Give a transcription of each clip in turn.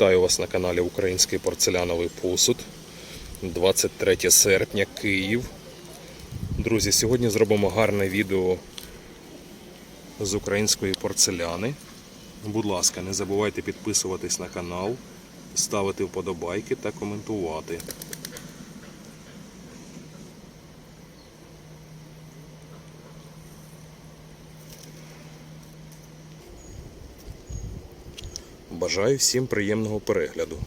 Вітаю вас на каналі Український порцеляновий посуд. 23 серпня, Київ. Друзі, сьогодні зробимо гарне відео з української порцеляни. Будь ласка, не забувайте підписуватись на канал, ставити вподобайки та коментувати. Бажаю всім приємного перегляду.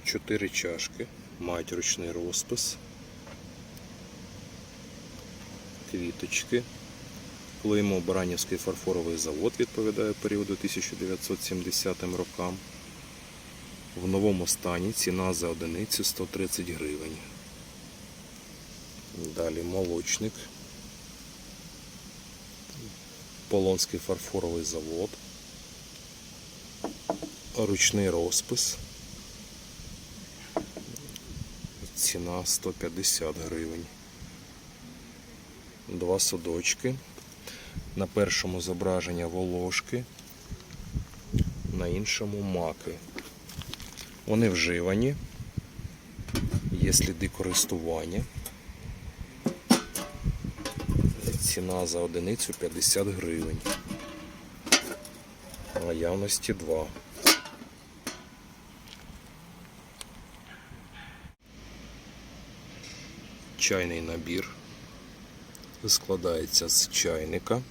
Чотири чашки, мають ручний розпис, квіточки. Клеймо Баранівський фарфоровий завод відповідає періоду 1970 рокам. В новому стані ціна за одиницю 130 гривень. Далі молочник. Полонський фарфоровий завод. Ручний розпис. Ціна 150 гривень. Два судочки. На першому зображення волошки, на іншому маки. Вони вживані, є сліди користування. Ціна за одиницю 50 гривень. Наявності 2. Чайний набір складається з чайника.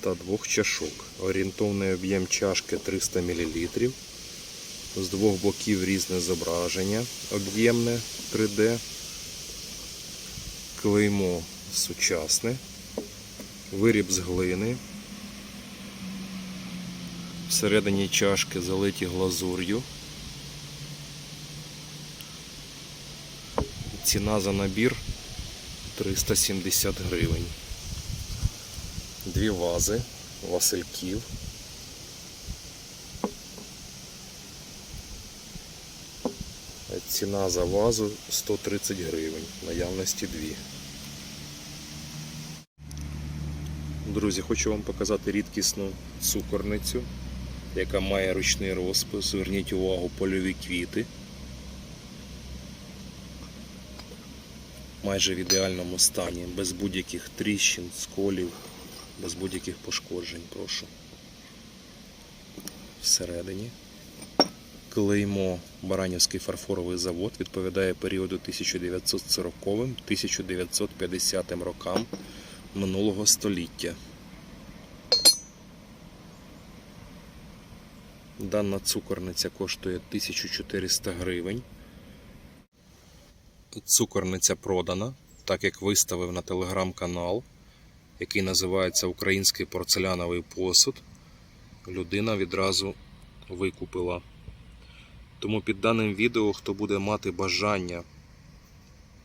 Та двох чашок. Орієнтовний об'єм чашки 300 мл. З двох боків різне зображення об'ємне 3D. Клеймо сучасне. Виріб з глини. Всередині чашки залиті глазур'ю. Ціна за набір 370 гривень. Дві вази Васильків. Ціна за вазу 130 гривень, наявності дві. Друзі, хочу вам показати рідкісну цукорницю, яка має ручний розпис. Зверніть увагу, польові квіти. Майже в ідеальному стані, без будь-яких тріщин, сколів, без будь-яких пошкоджень, прошу. Всередині. Клеймо Баранівський фарфоровий завод відповідає періоду 1940-1950 рокам минулого століття. Дана цукорниця коштує 1400 гривень. Цукорниця продана, так як виставив на телеграм-канал, який називається Український порцеляновий посуд. Людина відразу викупила. Тому під даним відео, хто буде мати бажання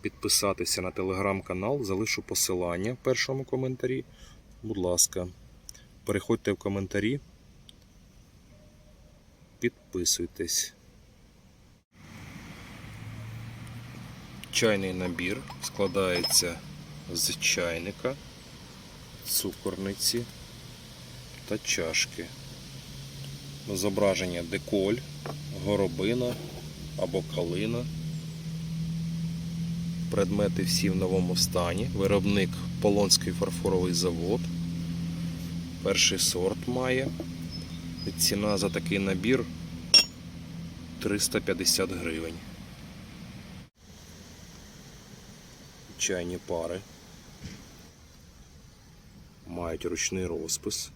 підписатися на телеграм-канал, залишу посилання в першому коментарі. Будь ласка, переходьте в коментарі, підписуйтесь. Чайний набір складається з чайника, цукорниці та чашки. Зображення деколь, горобина або калина. Предмети всі в новому стані. Виробник Полонський фарфоровий завод. Перший сорт має. Ціна за такий набір 350 гривень. Чайні пари. Мають ручний розпис.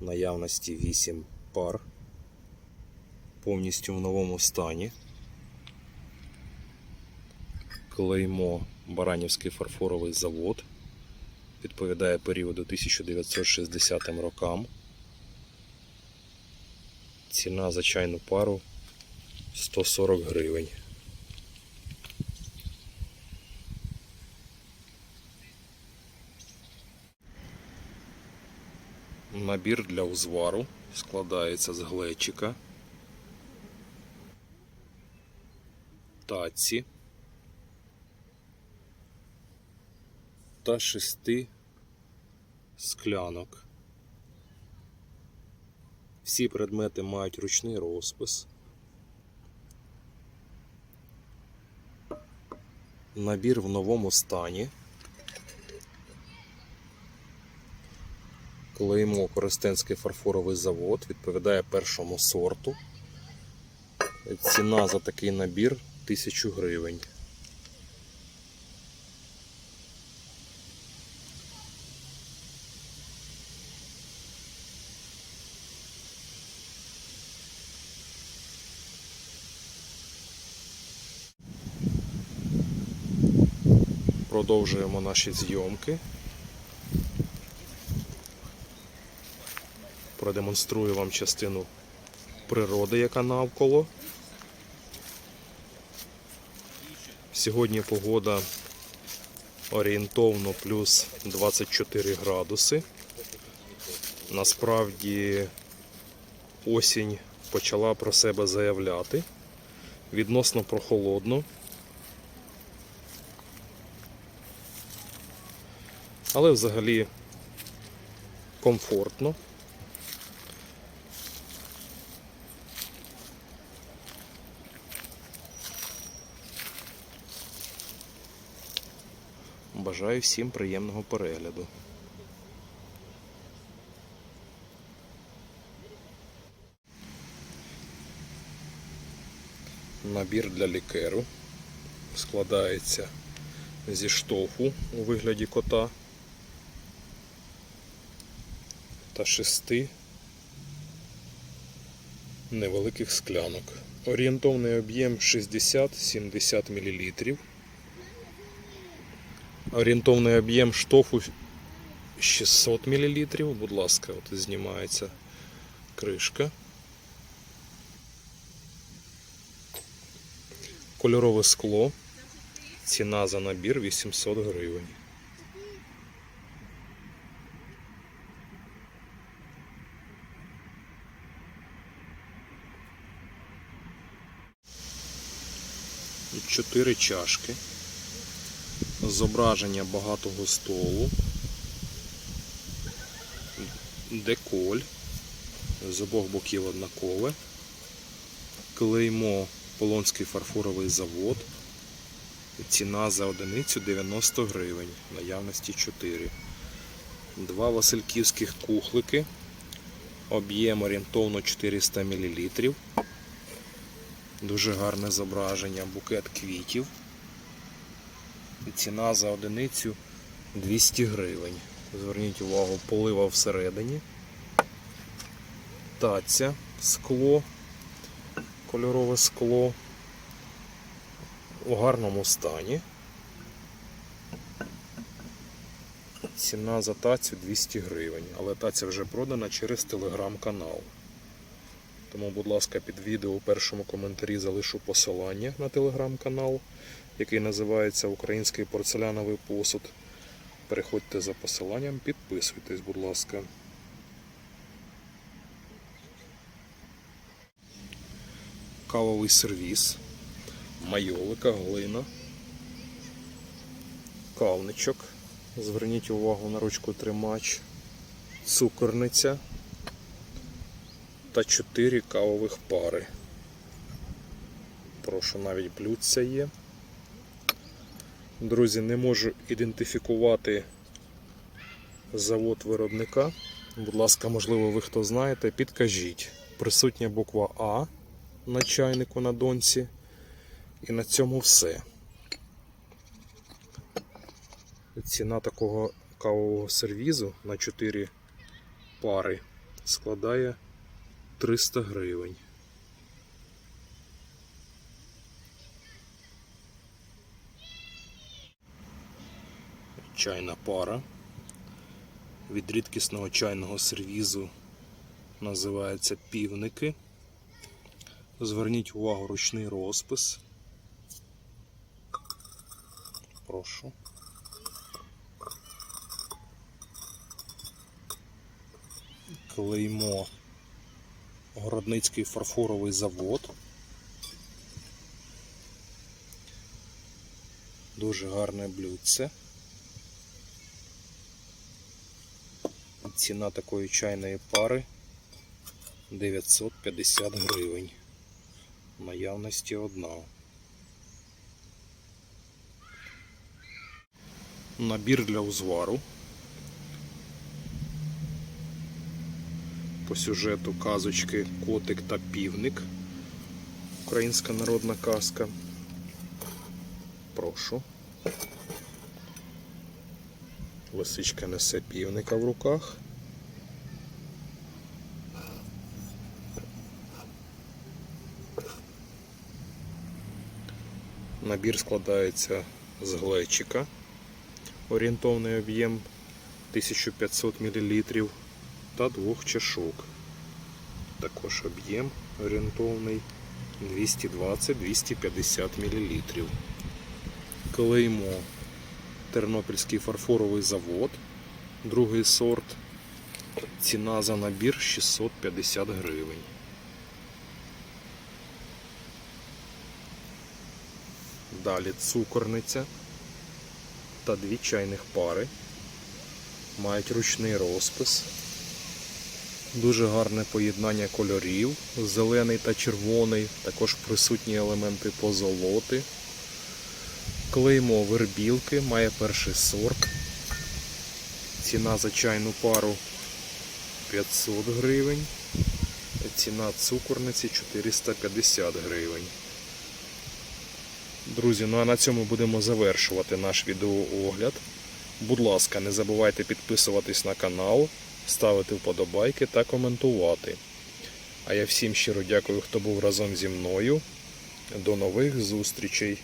наявності 8 пар. повністю в новому стані. Клеймо Баранівський фарфоровий завод. Відповідає періоду 1960 рокам. Ціна за чайну пару 140 гривень. Набір для узвару складається з глечика, таці та шести склянок. Всі предмети мають ручний розпис. Набір в новому стані. Клеймо Коростенський фарфоровий завод відповідає першому сорту. Ціна за такий набір 1000 гривень. Продовжуємо наші зйомки. Продемонструю вам частину природи, яка навколо. Сьогодні погода орієнтовно плюс 24 градуси. Насправді осінь почала про себе заявляти. Відносно прохолодно. Але взагалі комфортно. Бажаю всім приємного перегляду. Набір для лікеру складається зі штофу у вигляді кота та шести невеликих склянок. Орієнтовний об'єм 60-70 мл. Орієнтовний об'єм штофу 600 мл. Будь ласка, от знімається кришка. Кольорове скло. Ціна за набір 800 гривень. Чотири чашки. Зображення багатого столу. Деколь. З обох боків однакове. Клеймо Полонський фарфоровий завод. Ціна за одиницю 90 гривень. Наявності 4. Два Васильківських кухлики. Об'єм орієнтовно 400 мл. Дуже гарне зображення, букет квітів. Ціна за одиницю 200 гривень. Зверніть увагу, полива всередині. Таця, скло, кольорове скло у гарному стані. Ціна за тацю 200 гривень, але таця вже продана через телеграм-канал. Тому, будь ласка, під відео у першому коментарі залишу посилання на телеграм-канал, який називається Український порцеляновий посуд. Переходьте за посиланням, підписуйтесь, будь ласка. Кавовий сервіс, майолика, глина, кавничок. Зверніть увагу на ручку тримач, цукорниця та 4 кавових пари. Прошу, навіть блюдця є. Друзі, не можу ідентифікувати завод виробника. Будь ласка, можливо, ви хто знаєте, підкажіть. Присутня буква А на чайнику на донці. І на цьому все. Ціна такого кавового сервізу на 4 пари складає 300 гривень. Чайна пара. Від рідкісного чайного сервізу називається півники. Зверніть увагу ручний розпис. Прошу. Клеймо Городницький фарфоровий завод. Дуже гарне блюдце. Ціна такої чайної пари 950 гривень. Наявності одна. Набір для узвару. По сюжету казочки Котик та півник. Українська народна казка. Прошу. Лисичка несе півника в руках. Набір складається з глечика. Орієнтовний об'єм 1500 мл та двох чашок. Також об'єм орієнтовний 220-250 мл. Клеймо Тернопільський фарфоровий завод, другий сорт. Ціна за набір 650 гривень. Далі цукорниця та дві чайних пари. Мають ручний розпис. Дуже гарне поєднання кольорів, зелений та червоний, також присутні елементи позолоти. Клеймо вербілки, має перший сорт. Ціна за чайну пару 500 гривень. Ціна цукорниці 450 гривень. Друзі, ну а на цьому будемо завершувати наш відеоогляд. Будь ласка, не забувайте підписуватись на канал, ставити вподобайки та коментувати. А я всім щиро дякую, хто був разом зі мною. До нових зустрічей!